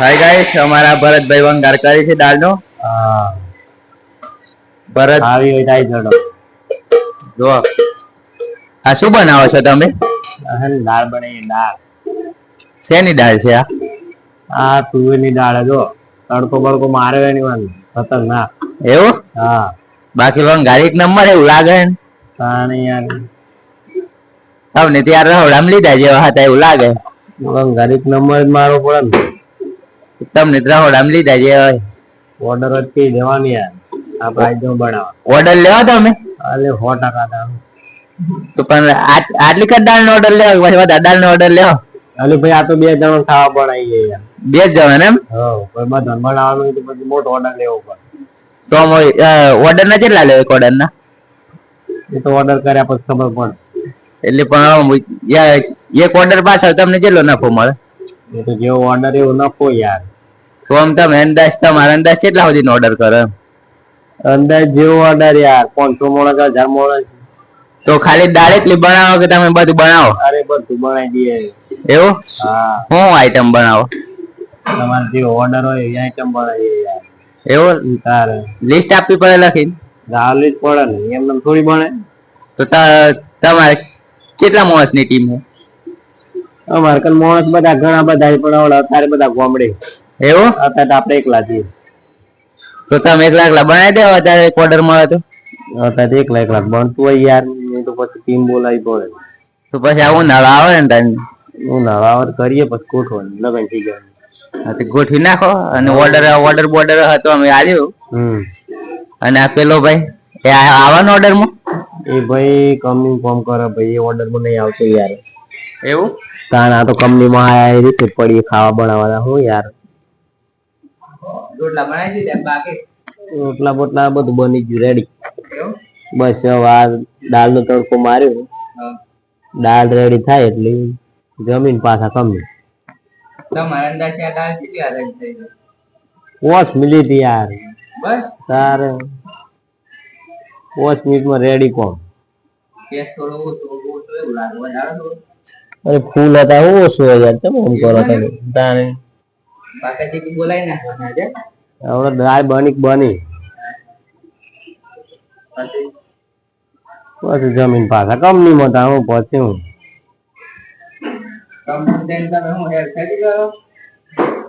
Hi guys અમારા ભરતભાઈ વંગાર કરી છે દાળનો. ભરત આવી હોય થાય જોડો. જો આ શું બનાવો છો તમે? દાળ બનાવી દાળ. શેની દાળ છે આ? આ તુવેરની દાળ જો. તડકો બડકો મારે એની વાંધો ખતરનાક. એવું? હા. બાકી વંગાર એક નંબર એવું લાગે ને. પાણી યાર. તમને ત્યાં રહોડામ લીધા જેવા હતા એવું લાગે. ગરીબ નંબર મારો પડે ને. તમને તો રહોડામ લીધા હોય. ઓર્ડર જ કઈ દેવાની યાર. આ પ્રાઇસ જો બનાવ. ઓર્ડર લેવા તમે અલે 100 ટકા દાળ તો પણ આટલી કદ દાળ નો ઓર્ડર લેવો પછી વધારે દાળ નો ઓર્ડર લેવો? અલે ભાઈ આ તો બે જણ ખાવા બનાવી ગયા યાર. બે જ જણ એમ? હો કોઈ બધા બનાવવાનું હોય તો પછી મોટો ઓર્ડર લેવો પડે. તો ઓર્ડર ના કેટલા લેવો એક ઓર્ડર ના એ તો ઓર્ડર કર્યા પછી ખબર પડે. એટલે પણ એક ઓર્ડર પાછળ તમને કેટલો નફો મળે? એ તો જેવો ઓર્ડર એવો નફો યાર. તો આમ તમે અંદાજ તમારા અંદાજ કેટલા સુધીનો ઓર્ડર કરો? અંદાજ જેવો ઓર્ડર યાર પાંચસો મોણસ હજાર મોણસ. તો ખાલી દાળ એટલી બનાવો કે તમે બધું બનાવો? અરે બધું બનાવી દઈએ. એવું? હા. શું આઈટમ બનાવો? તમારે જે ઓર્ડર હોય એ આઈટમ બનાવીએ યાર. એવું? તારે. લિસ્ટ આપવી પડે લખીને? હા લિસ્ટ પડે ને એમને થોડી બને. તો ત- તમારે કેટલા માણસની ટીમ છે અમારે કન માણસ બધા ઘણા બધા પણ હવે અત્યારે બધા ગોમડે એવું? અત્યારે તો આપણે એકલા છીએ. તો તમે એકલા એકલા બનાવી દેવા અત્યારે એક ઓર્ડર મળે તો? અત્યારે એકલા એકલા બનતું હોય યાર એ તો પછી ટીમ બોલાવી પડે. તો પછી આવું નાળો આવે ને તને? હું આવે કરીએ પછી ગોઠવો લગન થઈ જાય. ગોઠવી નાખો અને ઓર્ડર ઓર્ડર બોર્ડર હતો અમે આલ્યું હમ. અને આ પેલો ભાઈ એ આ- આવવાનો ઓર્ડરમાં? એ ભાઈ કમિંગ ફોર્મ કરે ભાઈ એ ઓર્ડરમાં નહીં આવતો યાર. એવું? કારણ આ તો કંપનીમાં આયા એ રીતે પડી ખાવા બનાવવાના હું યાર. રોટલા બનાવી દીધા બાકી? રોટલા બોટલા બધું બની ગયું રેડી બસ હવે આ દાળ નો તડકો માર્યો. દાળ રેડી થાય એટલે જમીન પાછા કમી તમારા અંદાજ ત્યાં દાળ કેટલી થઈ ગઈ? પાંચ મિનિટ યાર. બસ? તારે વોશ મિનિટમાં રેડી કોણ? કેસ થોડો ઓછો ઓછો એવું લાગે વધારે થોડું. અરે ફૂલ હતા હું ઓછું યાર તમે ફોન કરો તમે? તાને બાકાજી કી બોલાય નાખવાના આજે? હવે દાળ બની બની? પછી? જમીન પાછા કંપનીમાં તા હું પછી હું.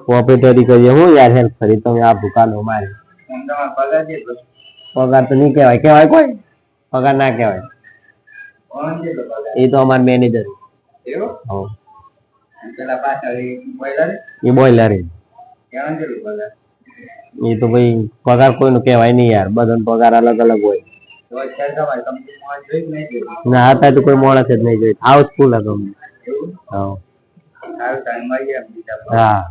પોપેટરી કરીએ હું યાર હેલ્પ કરી તમે આ દુકાનો મારી. પગાર તો. નહીં કહેવાય કહેવાય કોઈ? પગાર ના કહેવાય. એ તો અમાર મેનેજર એવું? અને પેલા પાછળ બોઈલર એ બોઈલર એનો જેટલો પગાર? એ તો ભાઈ પગાર કોઈનું કહેવાય નહીં યાર. બધાનો પગાર અલગ અલગ હોય. ના હતા તો કોઈ માણસ જ નહીં જોઈ. હાઉસફુલ હતો હા. હા.